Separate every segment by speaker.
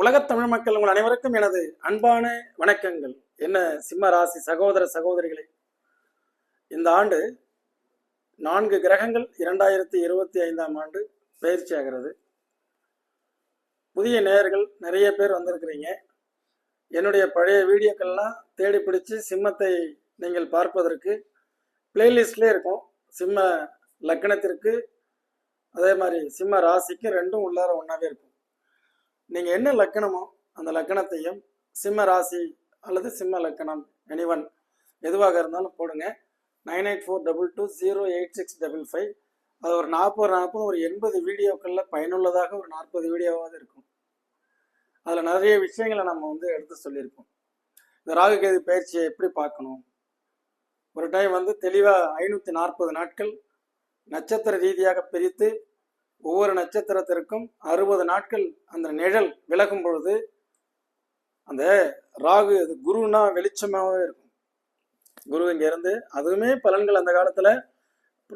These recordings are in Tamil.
Speaker 1: உலகத் தமிழ் மக்கள் உங்கள் அனைவருக்கும் எனது அன்பான வணக்கங்கள். என்ன சிம்ம ராசி சகோதர சகோதரிகளே இந்த ஆண்டு நான்கு கிரகங்கள் இரண்டாயிரத்தி இருபத்தி ஐந்தாம் ஆண்டு பயிற்சி ஆகிறது. புதிய நேயர்கள் நிறைய பேர் வந்திருக்கிறீங்க. என்னுடைய பழைய வீடியோக்கள்லாம் தேடி பிடிச்சி சிம்மத்தை நீங்கள் பார்ப்பதற்கு பிளேலிஸ்ட்லேயே இருக்கும். சிம்ம லக்னத்திற்கு அதே மாதிரி சிம்ம ராசிக்கு ரெண்டும் உள்ளார ஒன்றாவே இருக்கும். நீங்கள் என்ன லக்கணமோ அந்த லக்கணத்தையும் சிம்ம ராசி அல்லது சிம்ம லக்கணம் எனிவன் எதுவாக இருந்தாலும் போடுங்க. Nine eight four double two zero eight six double five. அது ஒரு நாற்பது நாற்பது ஒரு எண்பது வீடியோக்களில் பயனுள்ளதாக ஒரு நாற்பது வீடியோவாவது இருக்கும். அதில் நிறைய விஷயங்களை நம்ம வந்து எடுத்து சொல்லியிருக்கோம் இந்த ராகுகேது பயிற்சியை எப்படி பார்க்கணும்? ஒரு டைம் வந்து தெளிவாக ஐநூற்றி நாற்பது நாட்கள் நட்சத்திர ரீதியாக பிரித்து ஒவ்வொரு நட்சத்திரத்திற்கும் அறுபது நாட்கள் அந்த நிழல் விலகும் பொழுது அந்த ராகு அது குருன்னா வெளிச்சமாகவே இருக்கும். குரு இங்கேருந்து அதுவுமே பலன்கள் அந்த காலத்தில்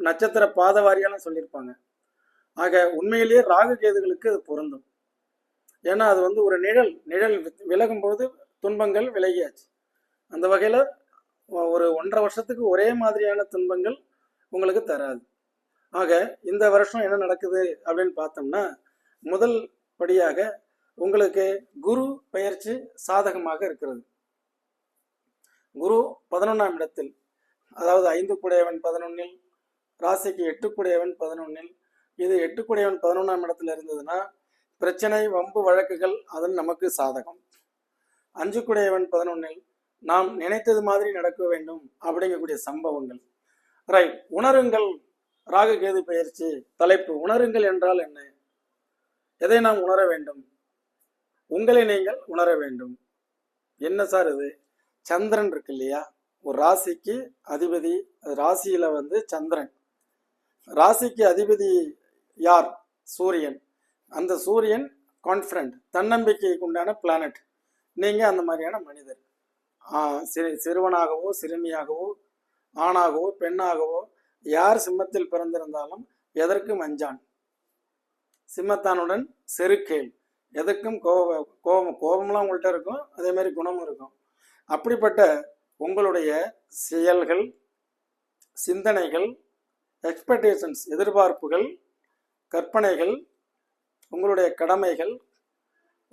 Speaker 1: நட்சத்திர பாத வாரியாலாம் சொல்லியிருப்பாங்க. ஆக உண்மையிலேயே ராகு கேதுகளுக்கு அது பொருந்தும். ஏன்னா அது வந்து ஒரு நிழல் நிழல் விலகும் பொழுது துன்பங்கள் விலகியாச்சு. அந்த வகையில் ஒரு ஒன்றரை வருஷத்துக்கு ஒரே மாதிரியான துன்பங்கள் உங்களுக்கு தராது. ஆக இந்த வருஷம் என்ன நடக்குது அப்படின்னு பார்த்தோம்னா முதல் படியாக உங்களுக்கு குரு பெயர்ச்சி சாதகமாக இருக்கிறது. குரு பதினொன்றாம் இடத்தில் அதாவது ஐந்து குடையவன் பதினொன்னில் ராசிக்கு எட்டு குடையவன் பதினொன்னில் இது எட்டு குடையவன் பதினொன்றாம் இடத்துல இருந்ததுன்னா பிரச்சனை வம்பு வழக்குகள் அதன் நமக்கு சாதகம். அஞ்சு குடையவன் பதினொன்னில் நாம் நினைத்தது மாதிரி நடக்க வேண்டும் அப்படிங்கக்கூடிய சம்பவங்கள். ரைட் உணருங்கள் ராககேது கேது தலைப்பு உணருங்கள் என்றால் என்ன? எதை நாம் உணர வேண்டும்? உங்களை நீங்கள் உணர வேண்டும். என்ன சார் இது? சந்திரன் இருக்கு இல்லையா? ஒரு ராசிக்கு அதிபதி ராசியில வந்து சந்திரன். ராசிக்கு அதிபதி யார்? சூரியன். அந்த சூரியன் கான்ஃபிடன்ட் தன்னம்பிக்கைக்கு உண்டான பிளானட் நீங்க அந்த மாதிரியான மனிதர். சிறு சிறுவனாகவோ சிறுமியாகவோ ஆணாகவோ பெண்ணாகவோ யார் சிம்மத்தில் பிறந்திருந்தாலும் எதற்கும் அஞ்சான்? சிம்மத்தானுடன் செருக்கேல். எதற்கும் கோப கோபம் கோபம்லாம் உங்கள்கிட்ட இருக்கும் அதே மாதிரி குணமும் இருக்கும். அப்படிப்பட்ட உங்களுடைய செயல்கள் சிந்தனைகள் எக்ஸ்பெக்டேஷன்ஸ் எதிர்பார்ப்புகள் கற்பனைகள் உங்களுடைய கடமைகள்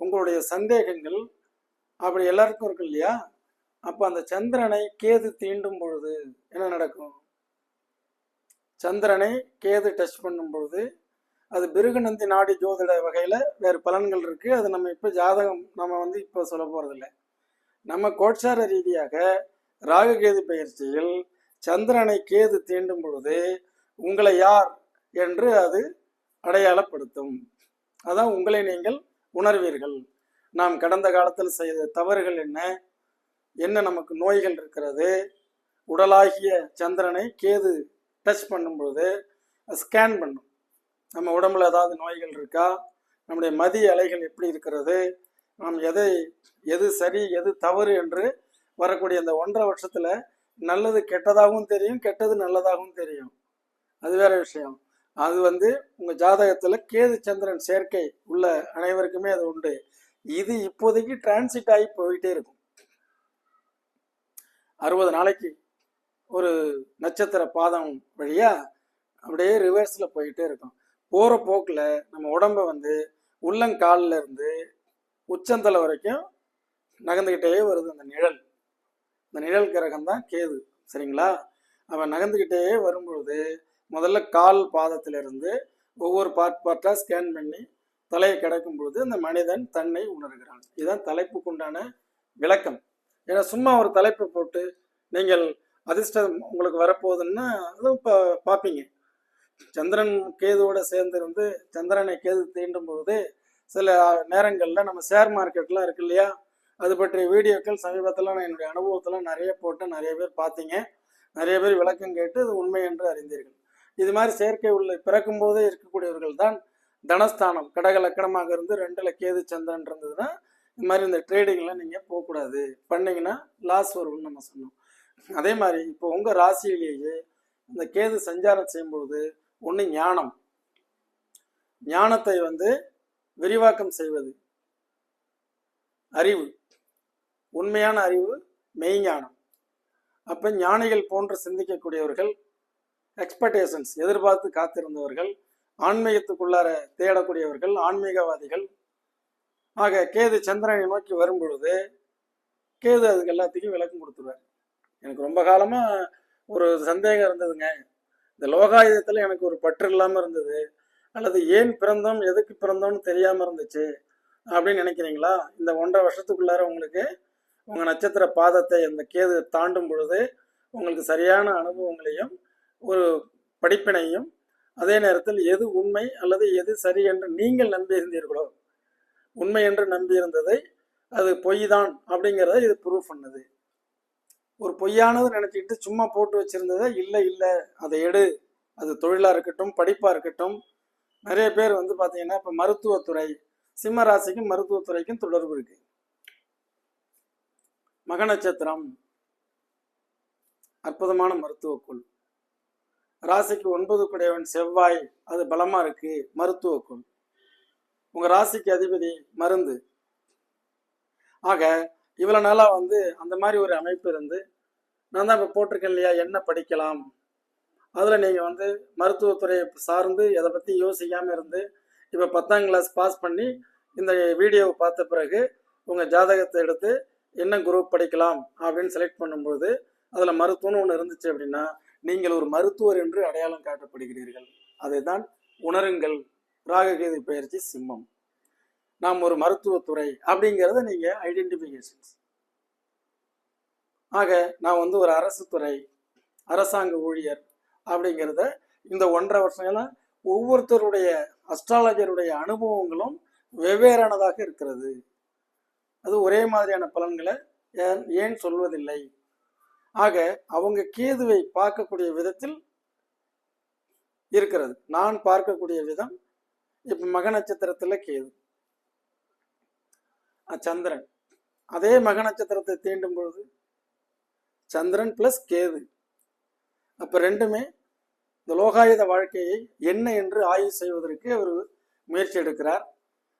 Speaker 1: உங்களுடைய சந்தேகங்கள் அப்படி எல்லாருக்கும் இருக்கு இல்லையா? அப்போ அந்த சந்திரனை கேது தீண்டும் பொழுது என்ன நடக்கும்? சந்திரனை கேது டச் பண்ணும் பொழுது அது பிருகுநந்தி நாடி ஜோதிட வகையில் வேறு பலன்கள் இருக்குது அது நம்ம இப்போ ஜாதகம் நம்ம வந்து இப்போ சொல்ல போகிறதில்ல நம்ம கோட்சார ரீதியாக ராகுகேது பயிற்சியில் சந்திரனை கேது தீண்டும் பொழுது உங்களை யார் என்று அது அடையாளப்படுத்தும். அதான் உங்களை நீங்கள் உணர்வீர்கள். நாம் கடந்த காலத்தில் செய்த தவறுகள் என்ன? என்ன நமக்கு நோய்கள் இருக்கிறது? உடலாகிய சந்திரனை கேது டச் பண்ணும்பொழுது ஸ்கேன் பண்ணும். நம்ம உடம்புல ஏதாவது நோய்கள் இருக்கா? நம்முடைய மதிய அலைகள் எப்படி இருக்கிறது? நாம் எதை எது சரி எது தவறு என்று வரக்கூடிய அந்த ஒன்றரை வருஷத்துல நல்லது கெட்டதாகவும் தெரியும் கெட்டது நல்லதாகவும் தெரியும். அது வேற விஷயம். அது வந்து உங்க ஜாதகத்துல கேது சந்திரன் சேர்க்கை உள்ள அனைவருக்குமே அது உண்டு. இது இப்போதைக்கு டிரான்சிட் ஆகி போயிட்டே இருக்கும். அறுபது நாளைக்கு ஒரு நட்சத்திர பாதம் வழியா அப்படியே ரிவர்ஸ்ல போயிட்டே இருக்கும். போற போக்குல நம்ம உடம்ப வந்து உள்ளங்கால்ல இருந்து உச்சந்தலை வரைக்கும் நகர்ந்துகிட்டே வருது அந்த நிழல். இந்த நிழல் கிரகம் தான் கேது சரிங்களா? அவன் நகர்ந்துகிட்டே வரும்பொழுது முதல்ல கால் பாதத்திலிருந்து ஒவ்வொரு பார்ட் பார்ட்டாக ஸ்கேன் பண்ணி தலையை கிடைக்கும் பொழுது அந்த மனிதன் தன்னை உணர்கிறான். இதுதான் தலைப்புக்குண்டான விளக்கம். ஏன்னா சும்மா ஒரு தலைப்பை போட்டு நீங்கள் அதிர்ஷ்டம் உங்களுக்கு வரப்போகுதுன்னா அதுவும் இப்போ பார்ப்பீங்க சந்திரன் கேதுவோட சேர்ந்து இருந்து சந்திரனை கேது தீண்டும் பொழுது சில நேரங்களில் நம்ம ஷேர் மார்க்கெட்லாம் இருக்கு இல்லையா? அது பற்றிய வீடியோக்கள் சமீபத்தில் நான் என்னுடைய அனுபவத்தில் நிறைய போட்டு நிறைய பேர் பார்த்தீங்க. நிறைய பேர் விளக்கம் கேட்டு இது உண்மை என்று அறிந்தீர்கள். இது மாதிரி செயற்கை உள்ள பிறக்கும் போதே இருக்கக்கூடியவர்கள் தான் தனஸ்தானம் கடக லக்கணமாக இருந்து ரெண்டில் கேது சந்திரன் இருந்ததுன்னா இந்த மாதிரி இந்த ட்ரேடிங்லாம் நீங்கள் போகக்கூடாது. பண்ணிங்கன்னா லாஸ் வரும்னு நம்ம சொன்னோம். அதே மாதிரி இப்போ உங்கள் ராசியிலேயே இந்த கேது சஞ்சாரம் செய்யும்பொழுது ஒன்று ஞானம். ஞானத்தை வந்து விரிவாக்கம் செய்வது. அறிவு. உண்மையான அறிவு மெய்ஞானம் அப்போ ஞானிகள் போன்று சிந்திக்கக்கூடியவர்கள் எக்ஸ்பெக்டேஷன்ஸ் எதிர்பார்த்து காத்திருந்தவர்கள் ஆன்மீகத்துக்குள்ளார தேடக்கூடியவர்கள் ஆன்மீகவாதிகள். ஆக கேது சந்திரனை நோக்கி வரும் பொழுது கேது அதுக்கு எல்லாத்துக்கும் விளக்கம் கொடுத்துருவார். எனக்கு ரொம்ப காலமாக ஒரு சந்தேகம் இருந்ததுங்க. இந்த லோகாயுதத்தில் எனக்கு ஒரு பற்று இல்லாமல் இருந்தது. அல்லது ஏன் பிறந்தோம் எதுக்கு பிறந்தோம்னு தெரியாமல் இருந்துச்சு அப்படின்னு நினைக்கிறீங்களா? இந்த ஒன்றரை வருஷத்துக்குள்ளார உங்களுக்கு உங்கள் நட்சத்திர பாதத்தை அந்த கேது தாண்டும் பொழுது உங்களுக்கு சரியான அனுபவங்களையும் ஒரு படிப்பினையும் அதே நேரத்தில் எது உண்மை அல்லது எது சரி என்று நீங்கள் நம்பியிருந்தீர்களோ உண்மை என்று நம்பியிருந்ததை அது பொய் தான் அப்படிங்கிறத இது ப்ரூவ் பண்ணுது. ஒரு பொய்யானது நினைச்சிட்டு சும்மா போட்டு வச்சிருந்ததை இல்லை இல்லை அதை எடு. அது தொழிலாக இருக்கட்டும் படிப்பாக இருக்கட்டும். நிறைய பேர் வந்து பார்த்தீங்கன்னா இப்போ மருத்துவத்துறை சிம்ம ராசிக்கும் மருத்துவத்துறைக்கும் தொடர்பு இருக்கு. மக நட்சத்திரம் அற்புதமான மருத்துவக்குள் ராசிக்கு ஒன்பது குடையவன் செவ்வாய் அது பலமா இருக்கு மருத்துவக்குள் உங்க ராசிக்கு அதிபதி மருந்து. ஆக இவ்வளோ நாளாக வந்து அந்த மாதிரி ஒரு அமைப்பு இருந்து நான் தான் இப்போ போட்டிருக்கேன் இல்லையா? என்ன படிக்கலாம்? அதில் நீங்கள் வந்து மருத்துவத்துறையை சார்ந்து எதை பற்றி யோசிக்காமல் இருந்து இப்போ பத்தாம் கிளாஸ் பாஸ் பண்ணி இந்த வீடியோவை பார்த்த பிறகு உங்கள் ஜாதகத்தை எடுத்து என்ன குரூப் படிக்கலாம் அப்படின்னு செலக்ட் பண்ணும்போது அதில் மருத்துவம்னு ஒன்று இருந்துச்சு அப்படின்னா நீங்கள் ஒரு மருத்துவர் என்று அடையாளம் காட்டப்படுகிறீர்கள். அதை தான் உணருங்கள். ராககேது பயிற்சி சிம்மம். நாம் ஒரு மருத்துவத்துறை அப்படிங்கிறத நீங்கள் ஐடென்டிஃபிகேஷன்ஸ் ஆக நான் வந்து ஒரு அரசு துறை அரசாங்க ஊழியர் அப்படிங்கிறத இந்த ஒன்றரை வருஷம் ஒவ்வொருத்தருடைய அஸ்ட்ராலஜருடைய அனுபவங்களும் வெவ்வேறானதாக இருக்கிறது. அது ஒரே மாதிரியான பலன்களை ஏன் ஏன் சொல்வதில்லை? ஆக அவங்க கேதுவை பார்க்கக்கூடிய விதத்தில் இருக்கிறது. நான் பார்க்கக்கூடிய விதம் இப்போ மக நட்சத்திரத்தில் கேது. சந்திரன். அதே மக நட்சத்திரத்தை தீண்டும் பொழுது சந்திரன் பிளஸ் கேது. அப்ப ரெண்டுமே இந்த லோகாயுத வாழ்க்கையை என்ன என்று ஆய்வு செய்வதற்கு அவர் முயற்சி எடுக்கிறார்.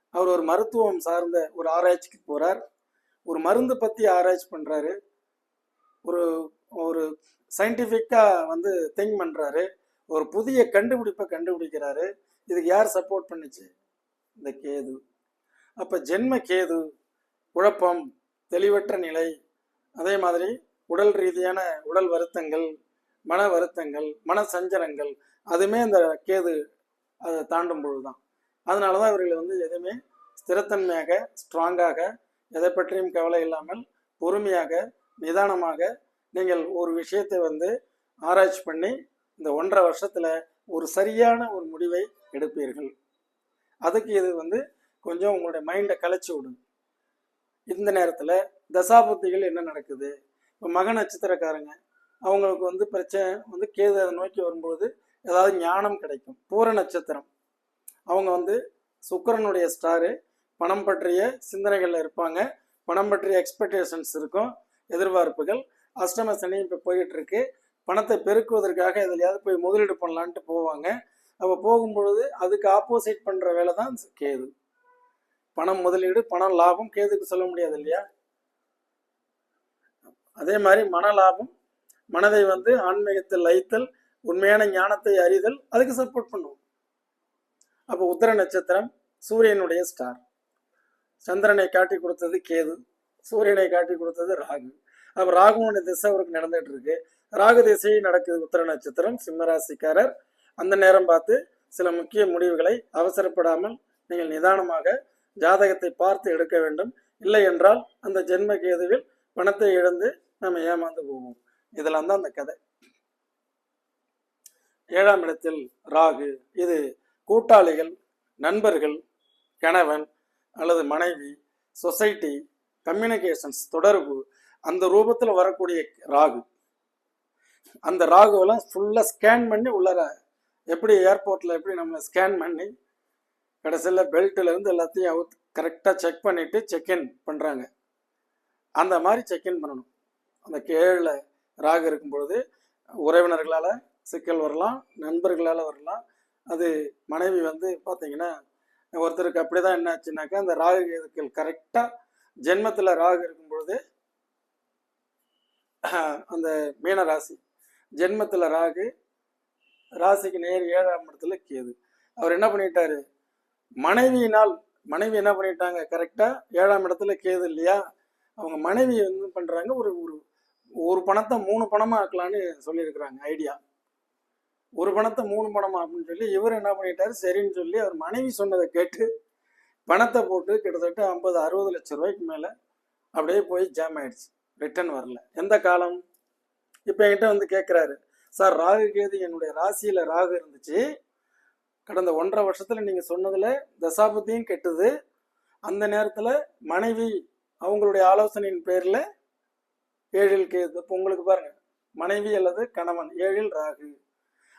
Speaker 1: அவர் ஒரு மருத்துவம் சார்ந்த ஒரு ஆராய்ச்சிக்கு போறார். ஒரு மருந்து பத்தி ஆராய்ச்சி பண்றாரு. ஒரு ஒரு சயின்டிஃபிக்கா வந்து திங்க் பண்றாரு. ஒரு புதிய கண்டுபிடிப்பை கண்டுபிடிக்கிறாரு. இதுக்கு யார் சப்போர்ட் பண்ணுச்சு? இந்த கேது. அப்ப ஜென்ம கேது குழப்பம் தெளிவற்ற நிலை அதே மாதிரி உடல் ரீதியான உடல் வருத்தங்கள் மன வருத்தங்கள் மன சஞ்சலங்கள் அதுவுமே அந்த கேது அதை தாண்டும் பொழுதுதான். அதனால தான் இவர்கள் வந்து எதுவுமே ஸ்திரத்தன்மையாக ஸ்ட்ராங்காக எதை பற்றியும் கவலை இல்லாமல் பொறுமையாக நிதானமாக நீங்கள் ஒரு விஷயத்தை வந்து ஆராய்ச்சி பண்ணி இந்த ஒன்றரை வருஷத்துல ஒரு சரியான ஒரு முடிவை எடுப்பீர்கள். அதுக்கு இது வந்து கொஞ்சம் உங்களுடைய மைண்டை கலைச்சி விடுங்க இந்த நேரத்தில் தசாபுத்திகள் என்ன நடக்குது? இப்போ மக நட்சத்திரக்காரங்க அவங்களுக்கு வந்து பிரச்சனை வந்து கேது அதை நோக்கி வரும்போது ஏதாவது ஞானம் கிடைக்கும். பூர நட்சத்திரம். அவங்க வந்து சுக்கரனுடைய ஸ்டாரு பணம் பற்றிய சிந்தனைகளில் இருப்பாங்க. பணம் பற்றிய எக்ஸ்பெக்டேஷன்ஸ் இருக்கும் எதிர்பார்ப்புகள். அஷ்டம சனி இப்போ போயிட்டு இருக்கு பணத்தை பெருக்குவதற்காக எதுலையாவது போய் முதலீடு பண்ணலான்ட்டு போவாங்க. அப்போ போகும்பொழுது அதுக்கு ஆப்போசிட் பண்ணுற வேலை தான் கேது. பணம் முதலீடு பணம் லாபம் கேதுக்கு சொல்ல முடியாது இல்லையா? அதே மாதிரி மன லாபம் மனதை வந்து ஆன்மீகத்தில் லயித்தல் உண்மையான ஞானத்தை அறிதல் அதுக்கு சப்போர்ட் பண்ணுவோம் அப்போ உத்தர நட்சத்திரம் சூரியனுடைய ஸ்டார் சந்திரனை காட்டி கொடுத்தது கேது சூரியனை காட்டி கொடுத்தது ராகு. அப்போ ராகுவோட திசை அவருக்கு நடந்துட்டு இருக்கு. ராகு திசை நடக்குது உத்தர நட்சத்திரம் சிம்மராசிக்காரர் அந்த நேரம் பார்த்து சில முக்கிய முடிவுகளை அவசரப்படாமல் நீங்கள் நிதானமாக ஜாதகத்தை பார்த்து எடுக்க வேண்டும். இல்லை என்றால் அந்த ஜென்ம கேதுவில் பணத்தை இழந்து நம்ம ஏமாந்து போவோம். இதெல்லாம் தான் அந்த கதை. ஏழாம் இடத்தில் ராகு. இது கூட்டாளிகள் நண்பர்கள் கணவன் அல்லது மனைவி சொசைட்டி கம்யூனிகேஷன்ஸ் தொடர்பு அந்த ரூபத்தில் வரக்கூடிய ராகு. அந்த ராகுவெல்லாம் ஃபுல்லாக ஸ்கேன் பண்ணி உள்ளார எப்படி ஏர்போர்ட்டில் எப்படி நம்ம ஸ்கேன் பண்ணி கடைசியில் பெல்ட்டில் இருந்து எல்லாத்தையும் அவுத் கரெக்டாக செக் பண்ணிவிட்டு செக்இன் பண்ணுறாங்க அந்த மாதிரி செக்இன் பண்ணணும். அந்த கேழில் ராகு இருக்கும் பொழுது உறவினர்களால் சிக்கல் வரலாம் நண்பர்களால் வரலாம். அது மனைவி வந்து பார்த்தீங்கன்னா ஒருத்தருக்கு அப்படிதான் என்ன ஆச்சுனாக்கா அந்த ராகு இதுக்கள் கரெக்டாக ஜென்மத்தில் ராகு இருக்கும் பொழுது அந்த மீன ராசி ஜென்மத்தில் ராகு ராசிக்கு நேர் ஏழாம் இடத்துல கேது. அவர் என்ன பண்ணிட்டாரு? மனைவியினால் மனைவி என்ன பண்ணிட்டாங்க? கரெக்டா ஏழாம் இடத்துல கேது இல்லையா? அவங்க மனைவி வந்து பண்றாங்க? ஒரு ஒரு ஒரு பணத்தை மூணு பணமா ஆக்கலான்னு சொல்லியிருக்கிறாங்க ஐடியா ஒரு பணத்தை மூணு பணமா அப்படின்னு சொல்லி இவர் என்ன பண்ணிட்டாரு? சரின்னு சொல்லி அவர் மனைவி சொன்னதை கேட்டு பணத்தை போட்டு கிட்டத்தட்ட ஐம்பது அறுபது லட்சம் ரூபாய்க்கு மேலே அப்படியே போய் ஜாம் ஆயிடுச்சு. ரிட்டர்ன் வரல. எந்த காலம்? இப்போ என்கிட்ட வந்து கேட்குறாரு சார் ராகு கேது என்னுடைய ராசியில் ராகு இருந்துச்சு. கடந்த ஒன்றரை வருஷத்தில் நீங்கள் சொன்னதில் தசாபதியும் கெட்டுது. அந்த நேரத்தில் மனைவி அவங்களுடைய ஆலோசனையின் பேரில் ஏழில் கேது இப்போ உங்களுக்கு பாருங்க. மனைவி அல்லது கணவன் ஏழில் ராகு.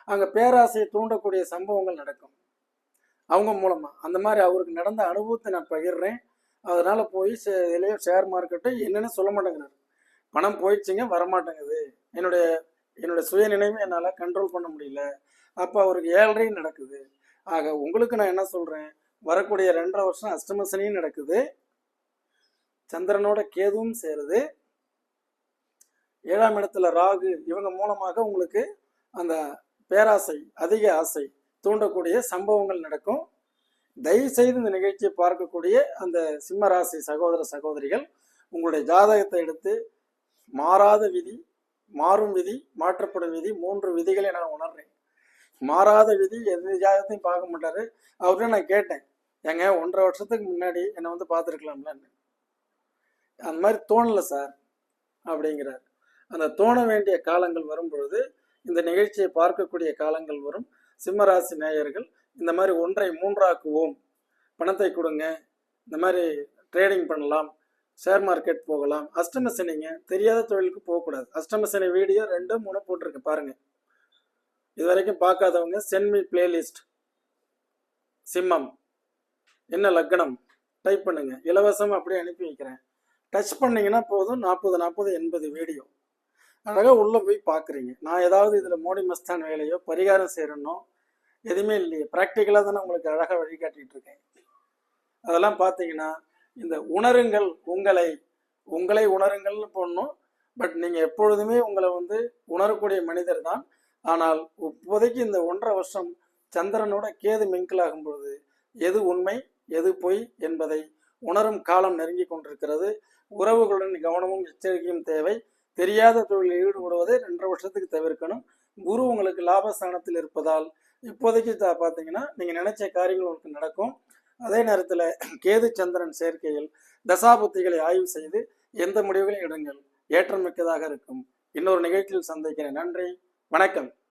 Speaker 1: அங்கே பேராசையை தூண்டக்கூடிய சம்பவங்கள் நடக்கும். அவங்க மூலமா. அந்த மாதிரி அவருக்கு நடந்த அனுபவத்தை நான் பகிர்றேன். அதனால போய் சே- ஷேர் மார்க்கெட்டு என்னன்னு சொல்ல மாட்டேங்கிறாரு. பணம் போயிடுச்சுங்க வரமாட்டேங்குது. என்னுடைய என்னுடைய சுய நினைவு என்னால் கண்ட்ரோல் பண்ண முடியல. அப்போ அவருக்கு ஏழரை நடக்குது. ஆக உங்களுக்கு நான் என்ன சொல்கிறேன் வரக்கூடிய ரெண்டரை வருஷம் அஷ்டமசனியும் நடக்குது. சந்திரனோட கேதுவும் சேருது. ஏழாம் இடத்துல ராகு இவங்க மூலமாக உங்களுக்கு அந்த பேராசை அதிக ஆசை தூண்டக்கூடிய சம்பவங்கள் நடக்கும். தயவு செய்து இந்த நிகழ்ச்சியை பார்க்கக்கூடிய அந்த சிம்ம ராசி சகோதர சகோதரிகள் உங்களுடைய ஜாதகத்தை எடுத்து மாறாத விதி மாறும் விதி மாற்றப்படும் விதி மூன்று விதிகளை நான் உணர்றேன். மாறாத விதி எந்த ஜாதகத்தையும் பார்க்க மாட்டாரு. அவர்கிட்ட நான் கேட்டேன். ஏங்க ஒன்றரை வருஷத்துக்கு முன்னாடி என்னை வந்து பார்த்துருக்கலாம்லன்னு அந்த மாதிரி தோணல சார் அப்படிங்கிறார். அந்த தோண வேண்டிய காலங்கள் வரும் பொழுது இந்த நிகழ்ச்சியை பார்க்கக்கூடிய காலங்கள் வரும். சிம்மராசி நேயர்கள் இந்த மாதிரி ஒன்றை மூன்றாக்குவோம். பணத்தை கொடுங்க. இந்த மாதிரி ட்ரேடிங் பண்ணலாம். ஷேர் மார்க்கெட் போகலாம். அஷ்டம சனிங்க தெரியாத தொழிலுக்கு போகக்கூடாது. அஷ்டம சனி வீடியோ ரெண்டு மூணு போட்டிருக்கு பாருங்கள் இது வரைக்கும் பார்க்காதவங்க சென்மி பிளேலிஸ்ட் சிம்மம். என்ன லக்னம்? டைப் பண்ணுங்க. இலவசம் அப்படியே அனுப்பி வைக்கிறேன். டச் பண்ணீங்கன்னா போதும். நாற்பது நாற்பது எண்பது வீடியோ அழகாக உள்ளே போய் பார்க்குறீங்க. நான் ஏதாவது இதில் மோடி மஸ்தான் வேலையோ பரிகாரம் செய்கிறனோ எதுவுமே இல்லையே. ப்ராக்டிக்கலாக தானே உங்களுக்கு அழகாக வழிகாட்டிகிட்டு இருக்கேன். அதெல்லாம் பார்த்தீங்கன்னா இந்த உணருங்கள் உங்களை உங்களை உணருங்கள்னு போடணும். பட் நீங்கள் எப்பொழுதுமே உங்களை வந்து உணரக்கூடிய மனிதர் தான். ஆனால் இப்போதைக்கு இந்த ஒன்றரை வருஷம் சந்திரனோட கேது மிங்கிள் ஆகும் பொழுது எது உண்மை எது பொய் என்பதை உணரும் காலம் நெருங்கி கொண்டிருக்கிறது. உறவுகளுடன் கவனமும் எச்சரிக்கையும் தேவை. தெரியாத தொழிலில் ஈடுபடுவதை ரெண்டரை வருஷத்துக்கு தவிர்க்கணும். குரு உங்களுக்கு லாபஸ்தானத்தில் இருப்பதால் இப்போதைக்கு பார்த்தீங்கன்னா நீங்கள் நினைச்ச காரியங்கள் உங்களுக்கு நடக்கும். அதே நேரத்தில் கேது சந்திரன் சேர்க்கையில் தசாபுத்திகளை ஆய்வு செய்து எந்த முடிவுகளையும் எடுங்கள். ஏற்றமிக்கதாக இருக்கும். இன்னொரு நிகழ்ச்சியில் சந்திக்கிறேன். நன்றி. வணக்கம்.